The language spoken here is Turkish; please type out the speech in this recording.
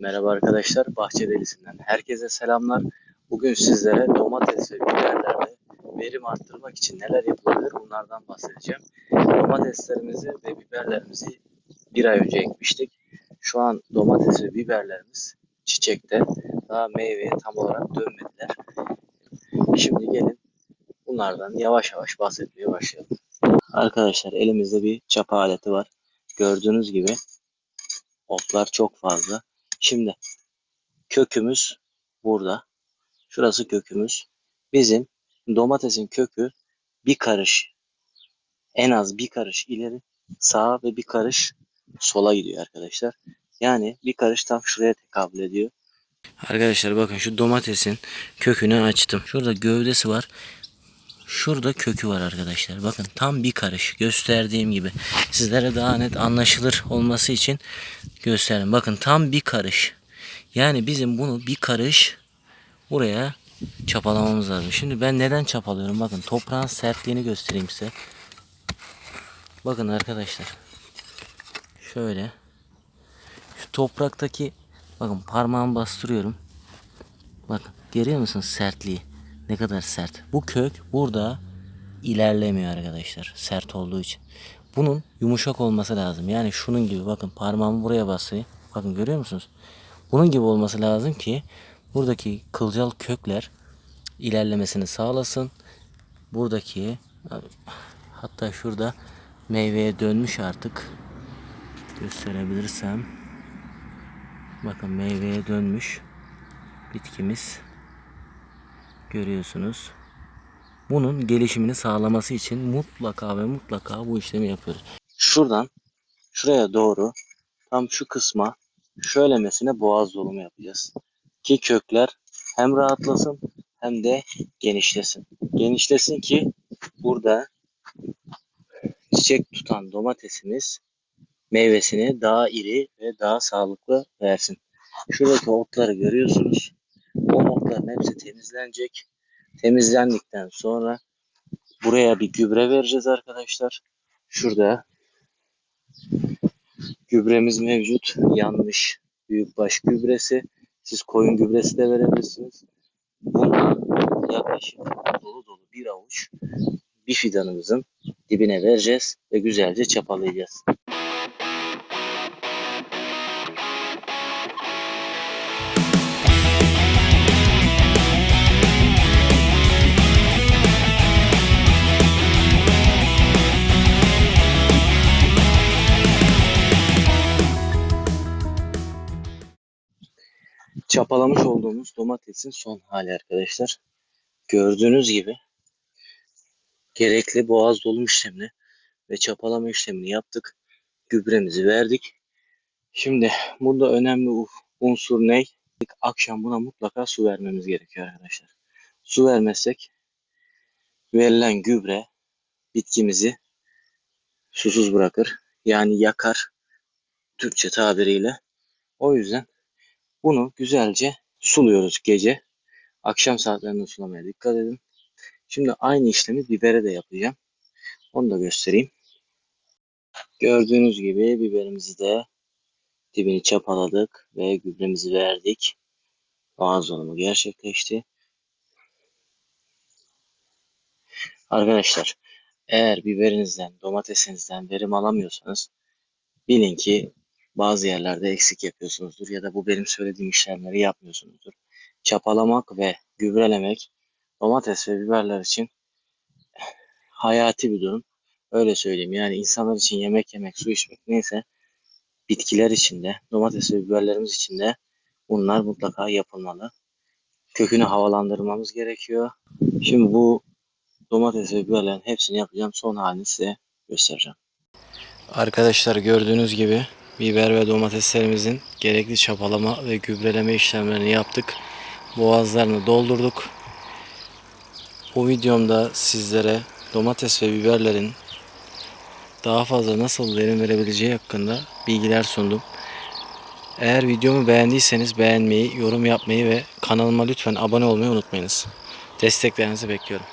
Merhaba arkadaşlar, Bahçe Delisi'nden herkese selamlar. Bugün sizlere domates ve biberlerde verim arttırmak için neler yapılabilir bunlardan bahsedeceğim. Domateslerimizi ve biberlerimizi bir ay önce ekmiştik. Şu an domates ve biberlerimiz çiçekte. Daha meyveye tam olarak dönmediler. Şimdi gelin bunlardan yavaş yavaş bahsetmeye başlayalım. Arkadaşlar elimizde bir çapa aleti var. Gördüğünüz gibi otlar çok fazla. Şimdi kökümüz burada. Şurası kökümüz. Bizim domatesin kökü bir karış en az bir karış ileri sağa ve bir karış sola gidiyor arkadaşlar. Yani bir karış tam şuraya tekabül ediyor. Arkadaşlar bakın şu domatesin kökünü açtım. Şurada gövdesi var. Şurada kökü var arkadaşlar. Bakın tam bir karış gösterdiğim gibi. Sizlere daha net anlaşılır olması için göstereyim. Bakın tam bir karış. Yani bizim bunu bir karış buraya çapalamamız lazım. Şimdi ben neden çapalıyorum? Bakın toprağın sertliğini göstereyim size. Bakın arkadaşlar. Şöyle. Şu topraktaki bakın parmağımı bastırıyorum. Bakın görüyor musunuz sertliği? Ne kadar sert. Bu kök burada ilerlemiyor arkadaşlar. Sert olduğu için. Bunun yumuşak olması lazım. Yani şunun gibi bakın parmağımı buraya basayım. Bakın görüyor musunuz? Bunun gibi olması lazım ki buradaki kılcal kökler ilerlemesini sağlasın. Buradaki hatta şurada meyveye dönmüş artık. Gösterebilirsem. Bakın meyveye dönmüş bitkimiz. Görüyorsunuz. Bunun gelişimini sağlaması için mutlaka ve mutlaka bu işlemi yapıyoruz. Şuradan şuraya doğru tam şu kısma şöylemesine boğaz dolumu yapacağız. Ki kökler hem rahatlasın hem de genişlesin. Genişlesin ki burada çiçek tutan domatesimiz meyvesini daha iri ve daha sağlıklı versin. Şuradaki otları görüyorsunuz. O otların hepsi temizlenecek. Temizlendikten sonra buraya bir gübre vereceğiz arkadaşlar. Şurada gübremiz mevcut. Yanmış büyükbaş gübresi. Siz koyun gübresi de verebilirsiniz. Bundan yaklaşık dolu dolu bir avuç bir fidanımızın dibine vereceğiz ve güzelce çapalayacağız. Çapalamış olduğumuz domatesin son hali arkadaşlar. Gördüğünüz gibi gerekli boğaz dolum işlemini ve çapalama işlemini yaptık. Gübremizi verdik. Şimdi burada önemli unsur ne? Akşam buna mutlaka su vermemiz gerekiyor arkadaşlar. Su vermezsek verilen gübre bitkimizi susuz bırakır. Yani yakar Türkçe tabiriyle. O yüzden bunu güzelce suluyoruz gece. Akşam saatlerinde sulamaya dikkat edin. Şimdi aynı işlemi bibere de yapacağım. Onu da göstereyim. Gördüğünüz gibi biberimizi de dibini çapaladık ve gübremizi verdik. Boğaz dolumu gerçekleşti. Arkadaşlar eğer biberinizden, domatesinizden verim alamıyorsanız bilin ki bazı yerlerde eksik yapıyorsunuzdur ya da bu benim söylediğim işlemleri yapmıyorsunuzdur. Çapalamak ve gübrelemek domates ve biberler için hayati bir durum. Öyle söyleyeyim. Yani insanlar için yemek yemek, su içmek neyse bitkiler için de, domates ve biberlerimiz için de bunlar mutlaka yapılmalı. Kökünü havalandırmamız gerekiyor. Şimdi bu domates ve biberlerin hepsini yapacağım. Son halini size göstereceğim. Arkadaşlar gördüğünüz gibi biber ve domateslerimizin gerekli çapalama ve gübreleme işlemlerini yaptık. Boğazlarını doldurduk. Bu videomda sizlere domates ve biberlerin daha fazla nasıl verim verebileceği hakkında bilgiler sundum. Eğer videomu beğendiyseniz beğenmeyi, yorum yapmayı ve kanalıma lütfen abone olmayı unutmayınız. Desteklerinizi bekliyorum.